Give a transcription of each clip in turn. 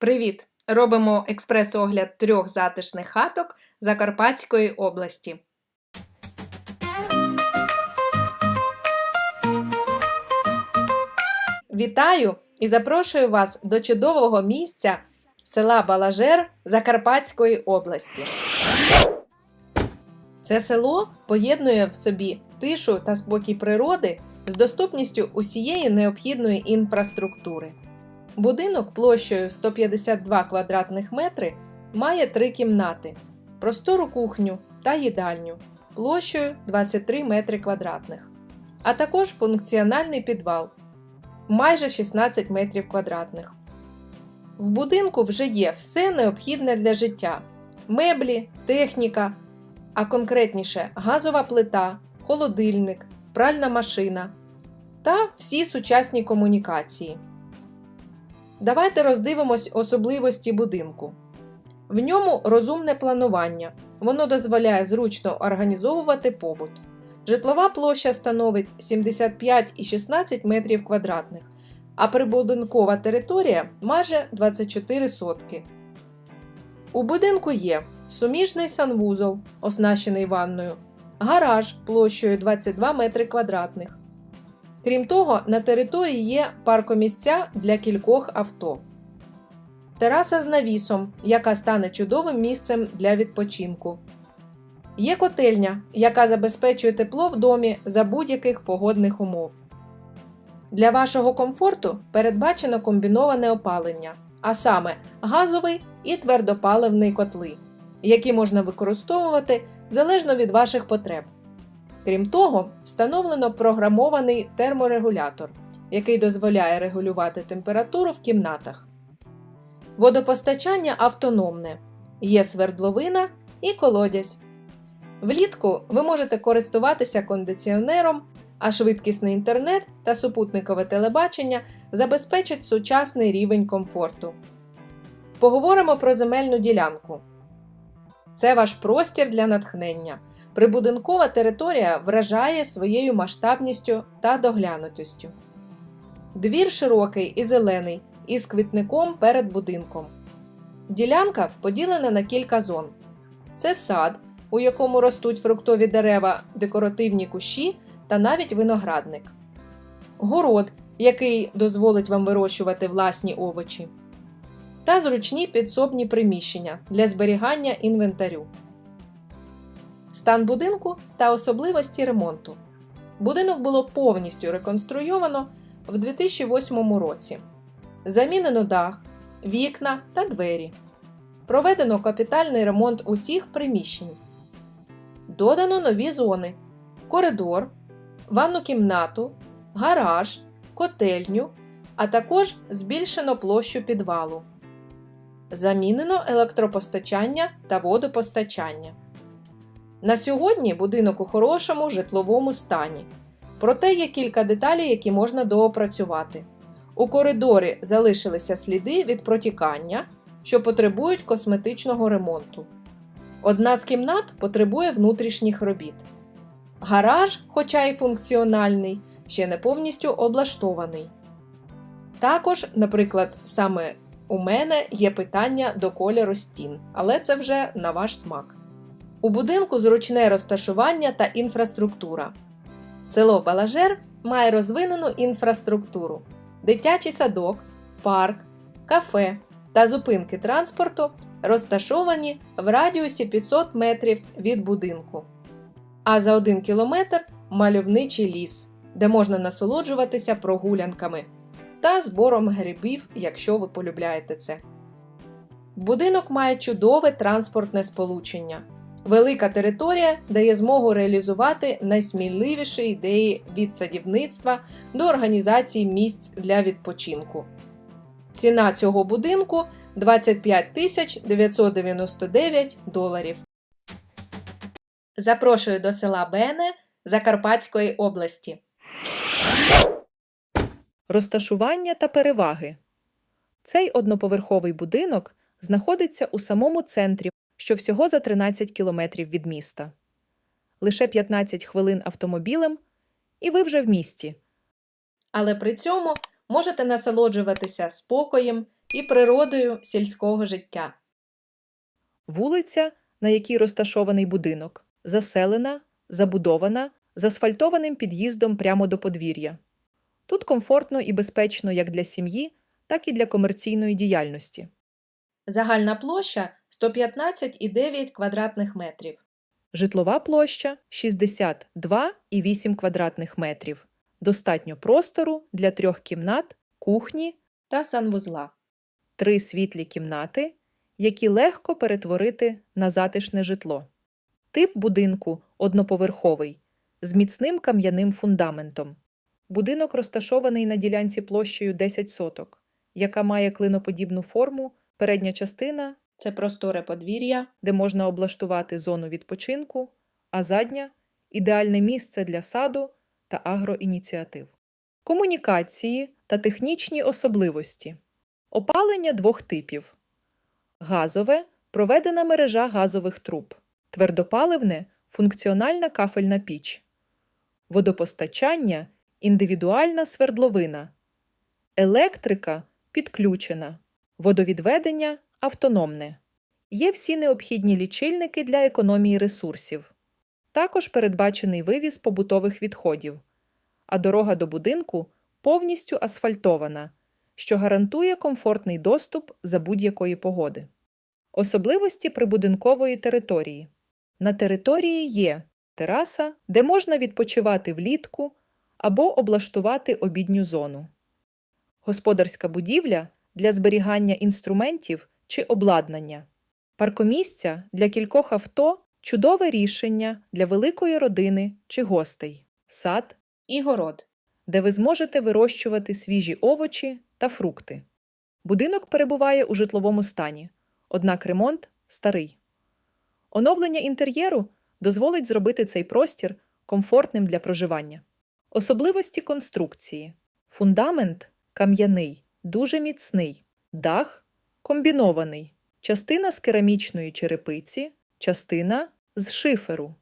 Привіт! Робимо експрес-огляд трьох затишних хаток Закарпатської області. Вітаю і запрошую вас до чудового місця села Балажер Закарпатської області. Це село поєднує в собі тишу та спокій природи з доступністю усієї необхідної інфраструктури. Будинок площею 152 квадратних метри має три кімнати, простору кухню та їдальню площею 23 метри квадратних, а також функціональний підвал майже 16 метрів квадратних. В будинку вже є все необхідне для життя: меблі, техніка, а конкретніше газова плита, холодильник, пральна машина та всі сучасні комунікації. Давайте роздивимось особливості будинку. В ньому розумне планування. Воно дозволяє зручно організовувати побут. Житлова площа становить 75,16 метрів квадратних, а прибудинкова територія майже 24 сотки. У будинку є суміжний санвузол, оснащений ванною, гараж площею 22 метри квадратних. Крім того, на території є паркомісця для кількох авто. Тераса з навісом, яка стане чудовим місцем для відпочинку. Є котельня, яка забезпечує тепло в домі за будь-яких погодних умов. Для вашого комфорту передбачено комбіноване опалення, а саме газовий і твердопаливний котли, які можна використовувати залежно від ваших потреб. Крім того, встановлено програмований терморегулятор, який дозволяє регулювати температуру в кімнатах. Водопостачання автономне, є свердловина і колодязь. Влітку ви можете користуватися кондиціонером, а швидкісний інтернет та супутникове телебачення забезпечать сучасний рівень комфорту. Поговоримо про земельну ділянку. Це ваш простір для натхнення. Прибудинкова територія вражає своєю масштабністю та доглянутістю. Двір широкий і зелений, із квітником перед будинком. Ділянка поділена на кілька зон: це сад, у якому ростуть фруктові дерева, декоративні кущі та навіть виноградник, город, який дозволить вам вирощувати власні овочі, та зручні підсобні приміщення для зберігання інвентарю. Стан будинку та особливості ремонту. Будинок було повністю реконструйовано в 2008 році. Замінено дах, вікна та двері. Проведено капітальний ремонт усіх приміщень. Додано нові зони: коридор, ванну кімнату, гараж, котельню, а також збільшено площу підвалу. Замінено електропостачання та водопостачання. На сьогодні будинок у хорошому житловому стані. Проте є кілька деталей, які можна доопрацювати. У коридорі залишилися сліди від протікання, що потребують косметичного ремонту. Одна з кімнат потребує внутрішніх робіт. Гараж, хоча й функціональний, ще не повністю облаштований. Також, наприклад, саме у мене є питання до кольору стін, але це вже на ваш смак. У будинку зручне розташування та інфраструктура. Село Балажер має розвинену інфраструктуру, дитячий садок, парк, кафе та зупинки транспорту розташовані в радіусі 500 метрів від будинку. А за 1 кілометр мальовничий ліс, де можна насолоджуватися прогулянками та збором грибів, якщо ви полюбляєте це. Будинок має чудове транспортне сполучення. Велика територія дає змогу реалізувати найсміливіші ідеї від садівництва до організації місць для відпочинку. Ціна цього будинку 25 тисяч 999 доларів. Запрошую до села Бене Закарпатської області. Розташування та переваги. Цей одноповерховий будинок знаходиться у самому центрі, що всього за 13 кілометрів від міста. Лише 15 хвилин автомобілем, і ви вже в місті. Але при цьому можете насолоджуватися спокоєм, і природою сільського життя. Вулиця, на якій розташований будинок, заселена, забудована, з асфальтованим під'їздом прямо до подвір'я. Тут комфортно і безпечно як для сім'ї, так і для комерційної діяльності. Загальна площа 115,9 квадратних метрів. Житлова площа 62,8 квадратних метрів. Достатньо простору для трьох кімнат, кухні, та санвузла. три світлі кімнати, які легко перетворити на затишне житло. Тип будинку одноповерховий з міцним кам'яним фундаментом. Будинок розташований на ділянці площею 10 соток, яка має клиноподібну форму, передня частина, Це просторе подвір'я, де можна облаштувати зону відпочинку, а задня ідеальне місце для саду та агроініціатив. Комунікації та технічні особливості. Опалення двох типів: газове проведена мережа газових труб, твердопаливне функціональна кафельна піч, водопостачання індивідуальна свердловина, електрика підключена, водовідведення автономне. Є всі необхідні лічильники для економії ресурсів. Також передбачений вивіз побутових відходів, а дорога до будинку повністю асфальтована, що гарантує комфортний доступ за будь-якої погоди. Особливості прибудинкової території. На території є тераса, де можна відпочивати влітку або облаштувати обідню зону. Господарська будівля для зберігання інструментів чи обладнання. Паркомісця для кількох авто чудове рішення для великої родини чи гостей. Сад, і город. де ви зможете вирощувати свіжі овочі та фрукти. Будинок перебуває у житловому стані, однак ремонт старий. Оновлення інтер'єру дозволить зробити цей простір комфортним для проживання. Особливості конструкції: фундамент кам'яний, дуже міцний, дах комбінований, частина з керамічної черепиці, частина з шиферу.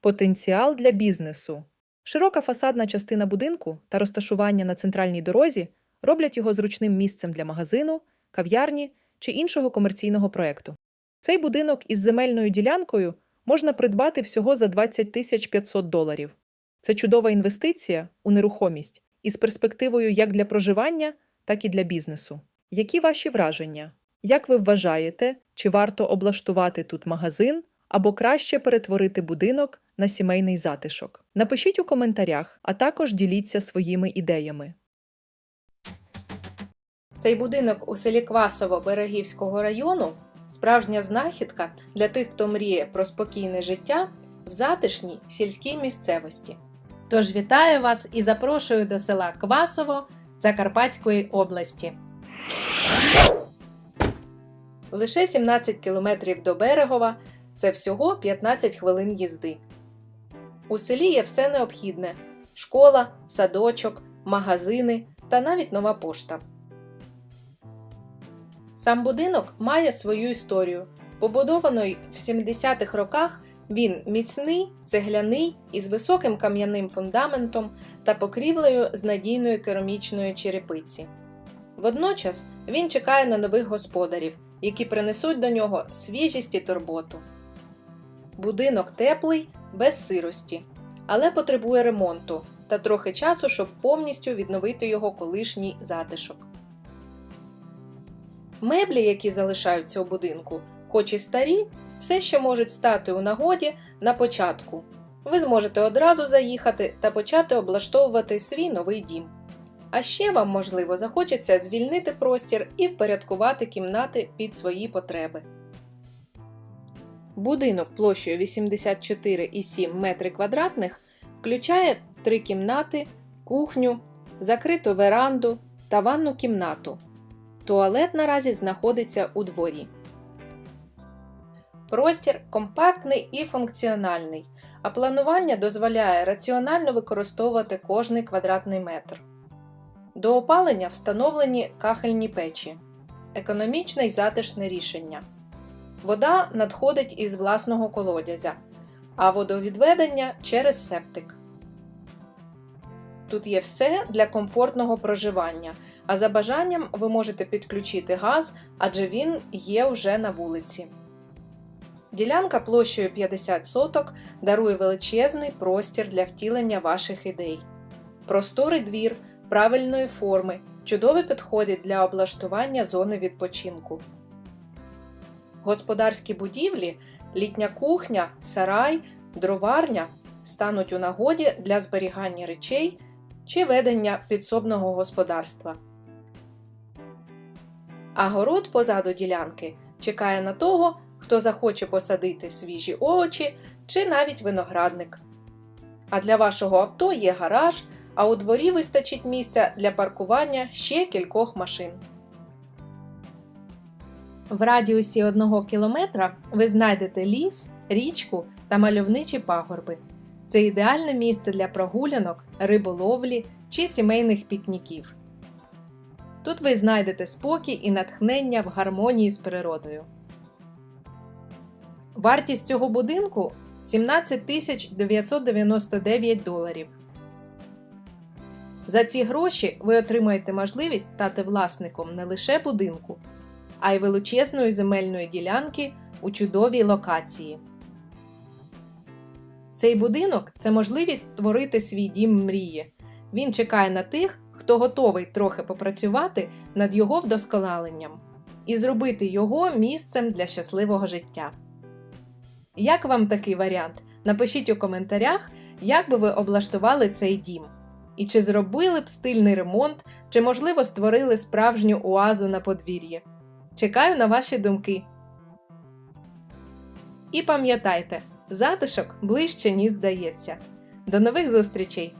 Потенціал для бізнесу. Широка фасадна частина будинку та розташування на центральній дорозі роблять його зручним місцем для магазину, кав'ярні чи іншого комерційного проекту. Цей будинок із земельною ділянкою можна придбати всього за 20 тисяч 500 доларів. Це чудова інвестиція у нерухомість із перспективою як для проживання, так і для бізнесу. Які ваші враження? Як ви вважаєте, чи варто облаштувати тут магазин або краще перетворити будинок на сімейний затишок? Напишіть у коментарях, а також діліться своїми ідеями. Цей будинок у селі Квасово Берегівського району справжня знахідка для тих, хто мріє про спокійне життя в затишній сільській місцевості. Тож вітаю вас і запрошую до села Квасово Закарпатської області. Лише 17 кілометрів до Берегова це всього 15 хвилин їзди. У селі є все необхідне: школа, садочок, магазини та навіть нова пошта. Сам будинок має свою історію. Побудований в 70-х роках, він міцний, цегляний із високим кам'яним фундаментом та покрівлею з надійної керамічної черепиці. Водночас він чекає на нових господарів, які принесуть до нього свіжість і турботу. Будинок теплий, без сирості, але потребує ремонту та трохи часу, щоб повністю відновити його колишній затишок. Меблі, які залишаються у будинку, хоч і старі, все ще можуть стати у нагоді на початку. Ви зможете одразу заїхати та почати облаштовувати свій новий дім. А ще вам, можливо, захочеться звільнити простір і впорядкувати кімнати під свої потреби. Будинок площею 84,7 метри квадратних включає три кімнати, кухню, закриту веранду та ванну кімнату. Туалет наразі знаходиться у дворі. Простір компактний і функціональний, а планування дозволяє раціонально використовувати кожний квадратний метр. До опалення встановлені кахельні печі. Економічне й затишне рішення. Вода надходить із власного колодязя, а водовідведення через септик. Тут є все для комфортного проживання, А за бажанням ви можете підключити газ, адже він є вже на вулиці. Ділянка площею 50 соток дарує величезний простір для втілення ваших ідей. Просторий двір правильної форми чудово підходить для облаштування зони відпочинку. Господарські будівлі, літня кухня, сарай, дроварня стануть у нагоді для зберігання речей чи ведення підсобного господарства. А город позаду ділянки чекає на того, хто захоче посадити свіжі овочі чи навіть виноградник. А для вашого авто є гараж, а у дворі вистачить місця для паркування ще кількох машин. В радіусі 1 кілометра ви знайдете ліс, річку та мальовничі пагорби. Це ідеальне місце для прогулянок, риболовлі чи сімейних пікніків. Тут ви знайдете спокій і натхнення в гармонії з природою. Вартість цього будинку 17 тисяч 999 доларів. За ці гроші ви отримаєте можливість стати власником не лише будинку, а й величезної земельної ділянки у чудовій локації. Цей будинок це можливість створити свій дім мрії. Він чекає на тих, хто готовий трохи попрацювати над його вдосконаленням і зробити його місцем для щасливого життя. Як вам такий варіант? Напишіть у коментарях, як би ви облаштували цей дім. І чи зробили б стильний ремонт, чи, можливо, створили справжню оазу на подвір'ї. Чекаю на ваші думки. І пам'ятайте, затишок ближче, ніж здається. До нових зустрічей!